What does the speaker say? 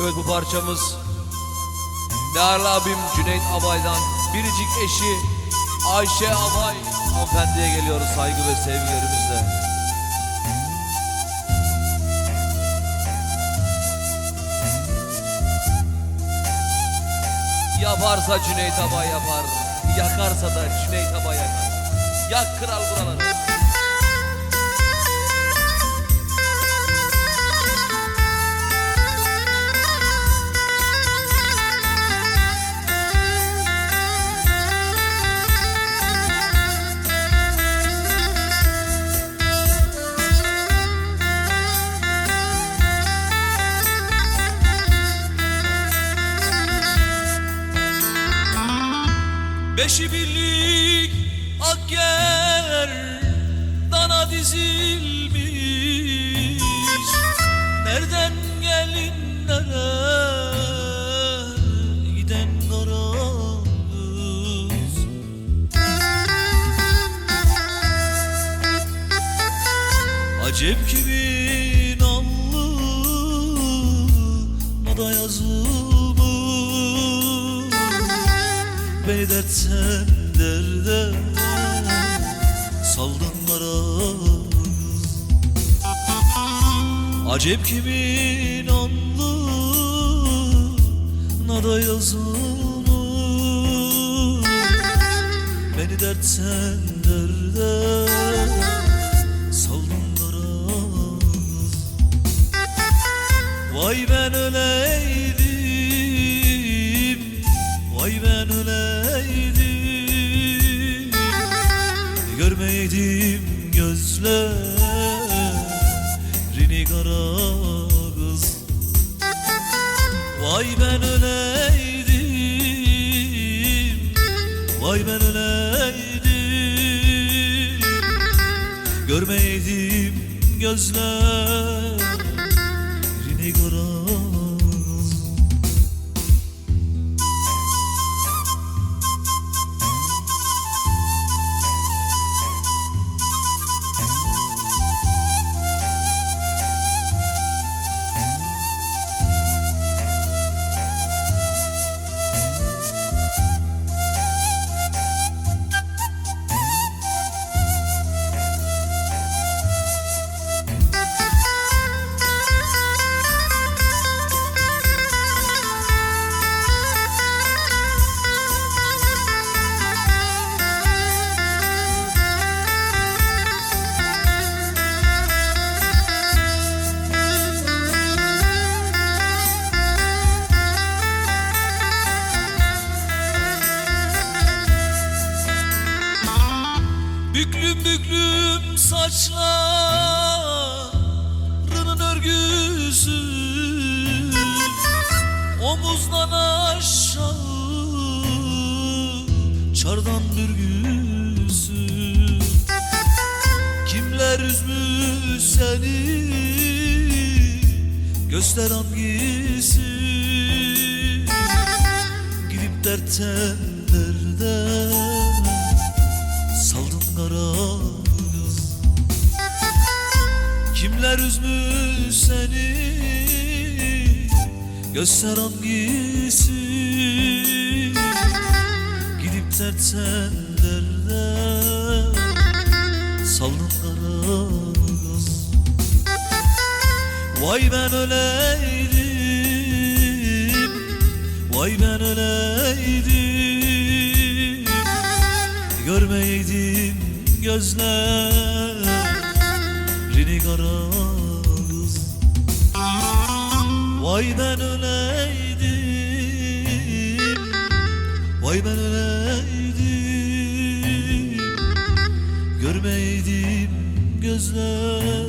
Evet bu parçamız değerli abim Cüneyt Abay'dan biricik eşi Ayşe Abay hanımefendiye geliyoruz saygı ve sevgilerimizle. Yaparsa Cüneyt Abay yapar, yakarsa da Cüneyt Abay yakar. Yak kral buraları. Beşi birlik akker dana dizilmiş. Nereden gelinlere giden karamız Acep kimin Dertten derde saldın aramız Acep kimin alnına da yazılmış Beni dertten derde saldın aramız Vay ben öleydim Vay ben öleydim Görmeydim gözlerini kara kız. Vay ben öleydim Vay ben öleydim. Görmeydim gözlerini kara Büklüm büklüm saçlarının örgüsü. Omuzdan aşağı çardan bürgüsü Kimler üzmüş seni? Göster hangisi? Gidip dertten derde Kara kız. Kimler üzmüş seni? Göster hangisi? Gidip dertten derde. Saldın kara kız. Vay ben öleydim. Vay ben öleydim Görmeydim gözlerini kara kız Vay ben öleydim. Vay ben öleydim. Görmeydim gözler